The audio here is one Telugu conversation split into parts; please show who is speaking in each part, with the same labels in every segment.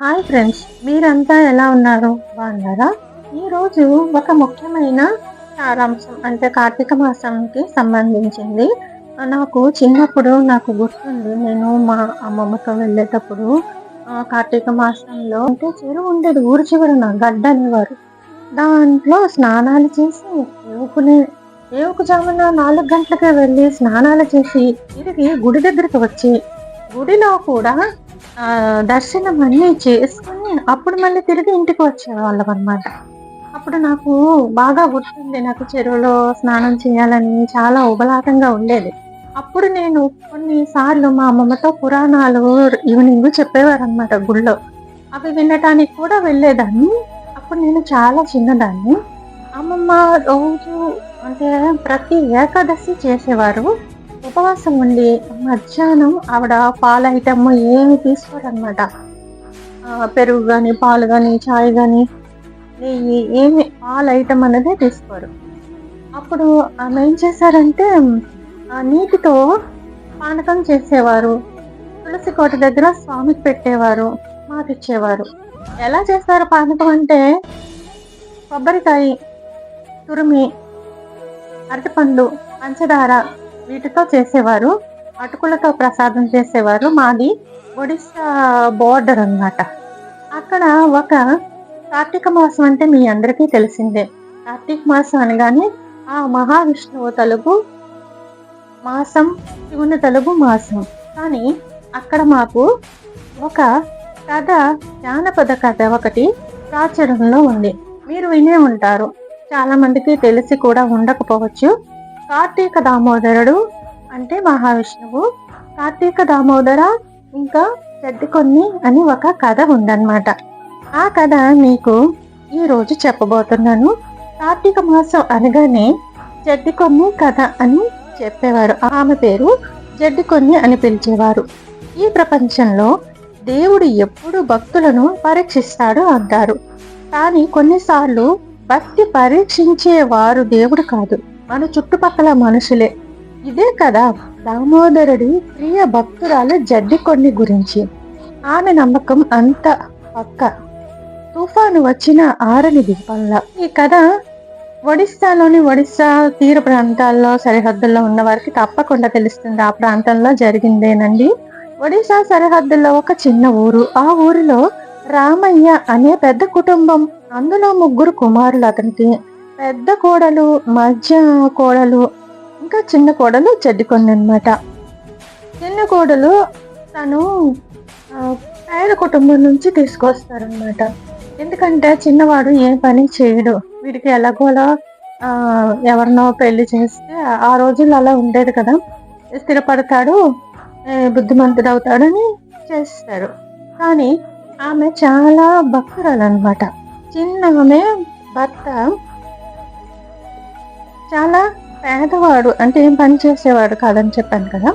Speaker 1: హాయ్ ఫ్రెండ్స్ మీరంతా ఎలా ఉన్నారు? బాగున్నారా? ఈరోజు ఒక ముఖ్యమైన సారాంశం అంటే కార్తీక మాసంకి సంబంధించింది. నాకు చిన్నప్పుడు నాకు గుర్తుంది నేను మా అమ్మమ్మతో వెళ్ళేటప్పుడు కార్తీక మాసంలో అంటే చెరువు ఉండేది ఊరి చివరన గడ్డ అనేవారు దాంట్లో స్నానాలు చేసి ఏవుకునే ఏవుకు జామున నాలుగు గంటలకే వెళ్ళి స్నానాలు చేసి తిరిగి గుడి దగ్గరికి వచ్చి గుడిలో కూడా దర్శనం అన్నీ చేసుకుని అప్పుడు మళ్ళీ తిరిగి ఇంటికి వచ్చేవాళ్ళం అనమాట అప్పుడు నాకు బాగా గుర్తుంది నాకు చెరువులో స్నానం చేయాలని చాలా ఉబలాటంగా ఉండేది. అప్పుడు నేను కొన్నిసార్లు మా అమ్మమ్మతో పురాణాలు ఈవినింగ్ చెప్పేవారు అనమాట గుళ్ళో. అవి వినటానికి కూడా వెళ్ళేదాన్ని. అప్పుడు నేను చాలా చిన్నదాన్ని. అమ్మమ్మ రోజు అంటే ప్రతి ఏకాదశి చేసేవారు. ఉపవాసం ఉండి మధ్యాహ్నం ఆవిడ పాల ఐటమ్ ఏమి తీసుకోరనమాట పెరుగు కానీ పాలు కానీ చాయ్ కానీ నెయ్యి ఏమి పాల ఐటమ్ అనేది తీసుకోరు. అప్పుడు ఆమె ఏం చేశారంటే ఆ నీటితో పానకం చేసేవారు. తులసి కోట దగ్గర స్వామికి పెట్టేవారు మాకిచ్చేవారు. ఎలా చేస్తారు పానకం అంటే కొబ్బరికాయ తురిమి అరటిపండు పంచదార వీటితో చేసేవారు అటుకులతో ప్రసాదం చేసేవారు. మాది ఒడిస్సా బోర్డర్ అన్నమాట. అక్కడ ఒక కార్తీక మాసం అంటే మీ అందరికీ తెలిసిందే. కార్తీక మాసం అనగానే ఆ మహావిష్ణువు తలుపు మాసం శివుని తలుపు మాసం. కానీ అక్కడ మాకు ఒక కథ జానపద కథ ఒకటి ప్రాచుర్యంలో ఉంది. మీరు వినే ఉంటారు. చాలామందికి తెలిసి కూడా ఉండకపోవచ్చు. కార్తీక దామోదరుడు అంటే మహావిష్ణువు. కార్తీక దామోదర ఇంకా చెడ్డికొన్ని అని ఒక కథ ఉందన్నమాట. ఆ కథ మీకు ఈరోజు చెప్పబోతున్నాను. కార్తీక మాసం అనగానే జడ్డికొన్ని కథ అని చెప్పేవారు. ఆమె పేరు జడ్డికొన్ని అని పిలిచేవారు. ఈ ప్రపంచంలో దేవుడు ఎప్పుడు భక్తులను పరీక్షిస్తాడు అంటారు. కానీ కొన్నిసార్లు భక్తి పరీక్షించేవారు దేవుడు కాదు. మన చుట్టుపక్కల మనుషులే. ఇదే కదా దామోదరుడి ప్రియ భక్తురాలు జడ్డి కొన్ని గురించి. ఆమె నమ్మకం అంత పక్క. తుఫాను వచ్చిన ఆరని దీపంలా ఈ కథ ఒడిస్సాలోని ఒడిస్సా తీర ప్రాంతాల్లో సరిహద్దుల్లో ఉన్న వారికి తప్పకుండా తెలుస్తుంది. ఆ ప్రాంతంలో జరిగిందేనండి? ఒడిశా సరిహద్దుల్లో ఒక చిన్న ఊరు. ఆ ఊరిలో రామయ్య అనే పెద్ద కుటుంబం. అందులో ముగ్గురు కుమారులు అతనికి. పెద్ద కోడలు మధ్య కోడలు ఇంకా చిన్న కోడలు చెడ్డికొండ అనమాట చిన్న కోడలు తను పేద కుటుంబం నుంచి తీసుకొస్తారనమాట ఎందుకంటే చిన్నవాడు ఏ పని చేయడు. వీడికి ఎలాగోలా ఎవరినో పెళ్ళి చేస్తే ఆ రోజుల్లో అలా ఉండేది కదా. స్థిరపడతాడు బుద్ధిమంతుడు అవుతాడని చేస్తారు. కానీ ఆమె చాలా భక్తురాలు అనమాట చిన్న ఆమె భర్త చాలా పేదవాడు అంటే ఏం పని చేసేవాడు కాదని చెప్పాను కదా.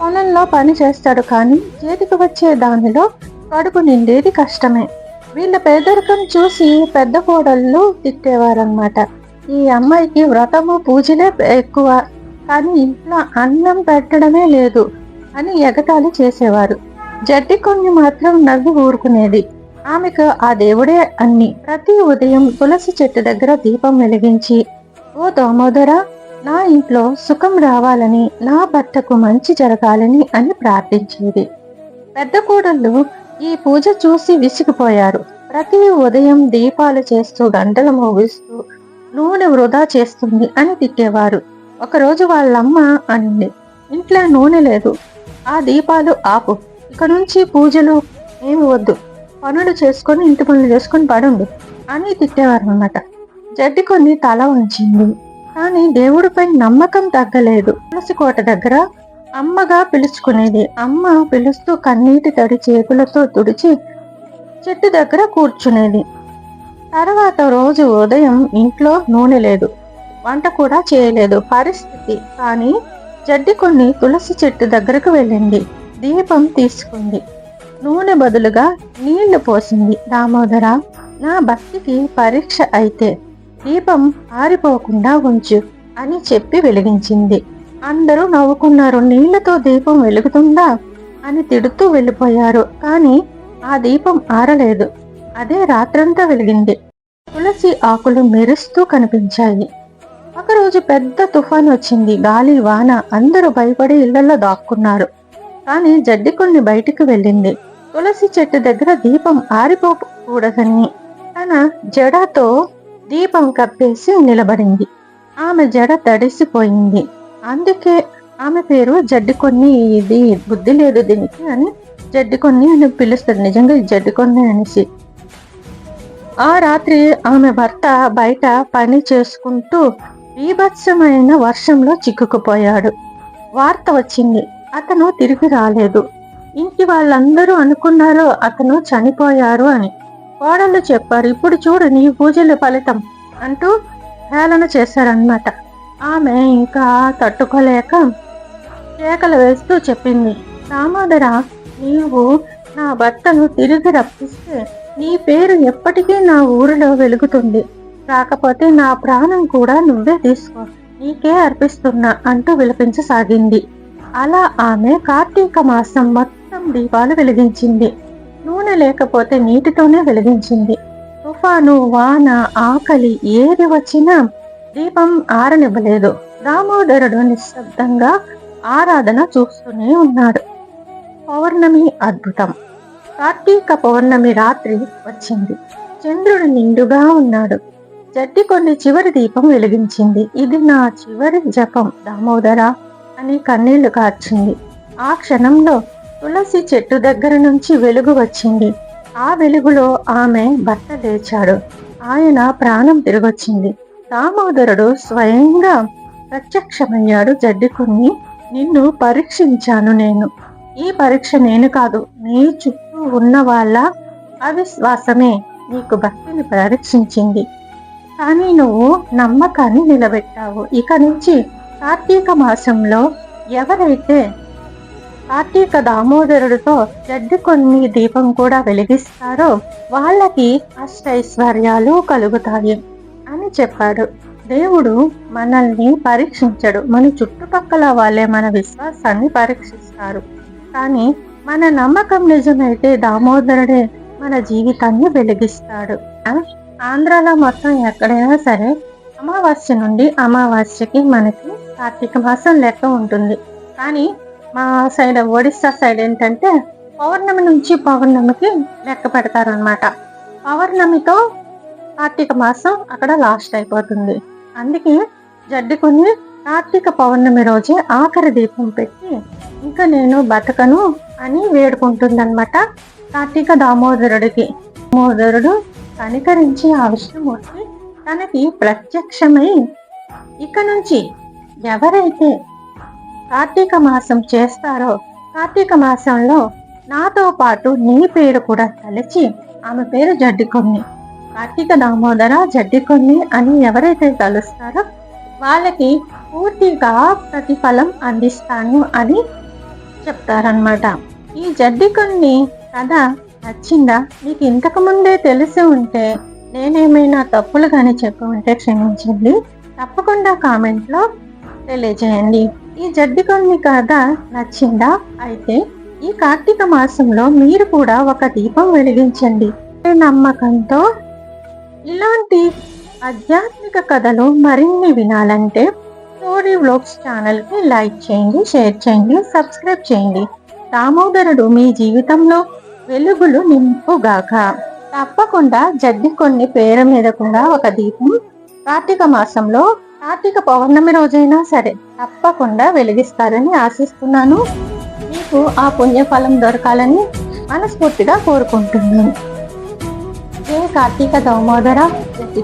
Speaker 1: పొలంలో పని చేస్తాడు కానీ చేతికి వచ్చే దానిలో కడుపు నిండేది కష్టమే. వీళ్ళ పేదరికం చూసి పెద్ద కోడళ్ళు తిట్టేవారనమాట ఈ అమ్మాయికి వ్రతము పూజలే ఎక్కువ. కానీ ఇంట్లో అన్నం పెట్టడమే లేదు అని ఎగతాళి చేసేవారు. జడ్డి కొన్ని మాత్రం నవ్వి ఊరుకునేది. ఆమెకు ఆ దేవుడే అన్ని. ప్రతి ఉదయం తులసి చెట్టు దగ్గర దీపం వెలిగించి ఓ దామోదర నా ఇంట్లో సుఖం రావాలని నా భర్తకు మంచి జరగాలని అని ప్రార్థించేది. పెద్ద కోడళ్ళు ఈ పూజ చూసి విసిగిపోయారు. ప్రతి ఉదయం దీపాలు చేస్తూ గంటలు మోగిస్తూ నూనె వృధా చేస్తుంది అని తిట్టేవారు. ఒకరోజు వాళ్ళమ్మ అనింది ఇంట్లో నూనె లేదు. ఆ దీపాలు ఆపు. ఇక నుంచి పూజలు ఏమి వద్దు. పనులు చేసుకొని ఇంటి పనులు చేసుకొని పడుండు అని తిట్టేవారు అన్నమాట జడ్డి కొన్ని తల ఉంచింది. కానీ దేవుడిపై నమ్మకం తగ్గలేదు. తులసి కోట దగ్గర అమ్మగా పిలుచుకునేది. అమ్మ పిలుస్తూ కన్నీటి తడి చేతులతో తుడిచి చెట్టు దగ్గర కూర్చునేది. తర్వాత రోజు ఉదయం ఇంట్లో నూనె లేదు. వంట కూడా చేయలేదు. పరిస్థితి. కానీ జడ్డి కొన్ని తులసి చెట్టు దగ్గరకు వెళ్ళింది. దీపం తీసుకుంది. నూనె బదులుగా నీళ్ళు పోసింది. దామోదర నా భక్తికి పరీక్ష అయితే దీపం ఆరిపోకుండా ఉంచు అని చెప్పి వెలిగించింది. అందరూ నవ్వుకున్నారు. నీళ్ళతో దీపం వెలుగుతుందా అని తిడుతూ వెళ్ళిపోయారు. కానీ ఆ దీపం ఆరలేదు. అదే రాత్రంతా వెలిగింది. తులసి ఆకులు మెరుస్తూ కనిపించాయి. ఒకరోజు పెద్ద తుఫాన్ వచ్చింది. గాలి వాన అందరూ భయపడి ఇళ్ళలో దాక్కున్నారు. కానీ జడ్డి కొన్ని బయటికి వెళ్ళింది. తులసి చెట్టు దగ్గర దీపం ఆరిపోకూడదని తన జడతో దీపం కప్పేసి నిలబడింది. ఆమె జడ తడిసిపోయింది. అందుకే ఆమె పేరు జడ్డి కొన్ని ఇది బుద్ధి లేదు దీనికి అని జడ్డి కొన్ని అని పిలుస్తారు నిజంగా ఇది జడ్డి కొన్ని అనేసి. ఆ రాత్రి ఆమె భర్త బయట పని చేసుకుంటూ బీభత్సమైన వర్షంలో చిక్కుకుపోయాడు. వార్త వచ్చింది. అతను తిరిగి రాలేదు. ఇంటి వాళ్ళందరూ అనుకున్నారు అతను చనిపోయారు అని. కోడళ్ళు చెప్పారు ఇప్పుడు చూడు నీ పూజల ఫలితం అంటూ హేళన చేశారన్నమాట. ఆమె ఇంకా తట్టుకోలేక కేకలు వేస్తూ చెప్పింది దామోదర నీవు నా భర్తను తిరిగి రప్పిస్తే నీ పేరు ఎప్పటికీ నా ఊరిలో వెలుగుతుంది. కాకపోతే నా ప్రాణం కూడా నువ్వే తీసుకో నీకే అర్పిస్తున్నా అంటూ విలపించసాగింది. అలా ఆమె కార్తీక మాసం మొత్తం దీపాలు వెలిగించింది. నూనె లేకపోతే నీటితోనే వెలిగించింది. తుఫాను వాన ఆకలి ఏది వచ్చినా దీపం ఆరనివ్వలేదు. దామోదరుడు నిశ్శబ్దంగా ఆరాధన చూస్తూనే ఉన్నాడు. పౌర్ణమి అద్భుతం. కార్తీక పౌర్ణమి రాత్రి వచ్చింది. చంద్రుడు నిండుగా ఉన్నాడు. జడ్డి కొన్ని చివరి దీపం వెలిగించింది. ఇది నా చివరి జపం దామోదర అని కన్నీళ్ళు కార్చింది. ఆ క్షణంలో తులసి చెట్టు దగ్గర నుంచి వెలుగు వచ్చింది. ఆ వెలుగులో ఆమె భర్త లేచాడు. ఆయన ప్రాణం తిరిగొచ్చింది. దామోదరుడు స్వయంగా ప్రత్యక్షమయ్యాడు. జడ్డి నిన్ను పరీక్షించాను నేను. ఈ పరీక్ష నేను కాదు నీ చుట్టూ ఉన్న వాళ్ళ అవిశ్వాసమే నీకు భక్తిని పరీక్షించింది. కానీ నువ్వు నమ్మకాన్ని నిలబెట్టావు. ఇక నుంచి కార్తీక మాసంలో ఎవరైతే కార్తీక దామోదరుడితో జడ్డు కొన్ని దీపం కూడా వెలిగిస్తారో వాళ్ళకి అష్టైశ్వర్యాలు కలుగుతాయి అని చెప్పాడు దేవుడు మనల్ని పరీక్షించడు. మన చుట్టుపక్కల వాళ్ళే మన విశ్వాసాన్ని పరీక్షిస్తారు. కానీ మన నమ్మకం నిజమైతే దామోదరుడే మన జీవితాన్ని వెలిగిస్తాడు. ఆంధ్రాలో మొత్తం ఎక్కడైనా సరే అమావాస్య నుండి అమావాస్యకి మనకి కార్తీక మాసం లెక్క ఉంటుంది. కానీ మా సైడ్ ఒడిస్సా సైడ్ ఏంటంటే పౌర్ణమి నుంచి పౌర్ణమికి లెక్క పెడతారనమాట పౌర్ణమితో కార్తీక మాసం అక్కడ లాస్ట్ అయిపోతుంది. అందుకే జడ్డుకొని కార్తీక పౌర్ణమి రోజే ఆఖరి దీపం పెట్టి ఇంకా నేను బతకను అని వేడుకుంటుందన్నమాట కార్తీక దామోదరుడికి. దామోదరుడు కనికరించి ఆ విష్ణుమూర్తి తనకి ప్రత్యక్షమై ఇక నుంచి ఎవరైతే కార్తీక మాసం చేస్తారో కార్తీక మాసంలో నాతో పాటు నీ పేరు కూడా తలచి ఆమె పేరు జడ్డికొన్ని. కార్తీక దామోదర జడ్డికొన్ని అని ఎవరైతే తలుస్తారో వాళ్ళకి పూర్తిగా ప్రతిఫలం అందిస్తాను అని చెప్తారనమాట ఈ జడ్డికొన్ని కథ నచ్చిందా? మీకు ఇంతకు ముందే తెలిసి ఉంటే నేనేమైనా తప్పులు కానీ చెప్పి ఉంటే క్షమించండి. తప్పకుండా కామెంట్లో తెలియజేయండి. ఈ జడ్డికొన్ని కథ నచ్చిందా? అయితే ఈ కార్తీక మాసంలో మీరు కూడా ఒక దీపం వెలిగించండి. నమ్మకంతో ఇలాంటి ఆధ్యాత్మిక కథలు మరిన్ని వినాలంటే స్టోరీ వ్లాగ్స్ ఛానల్కి లైక్ చేయండి షేర్ చేయండి సబ్స్క్రైబ్ చేయండి. దామోదరుడు మీ జీవితంలో వెలుగులు నింపుగాక తప్పకుండా జడ్డి కొన్ని పేరు మీద కూడా ఒక దీపం కార్తీక మాసంలో కార్తీక పౌర్ణమి రోజైనా సరే తప్పకుండా వెలిగిస్తారని ఆశిస్తున్నాను. మీకు ఆ పుణ్యఫలం దొరకాలని మనస్ఫూర్తిగా కోరుకుంటున్నాను. ఏ కార్తీక దామోదర. జడ్డి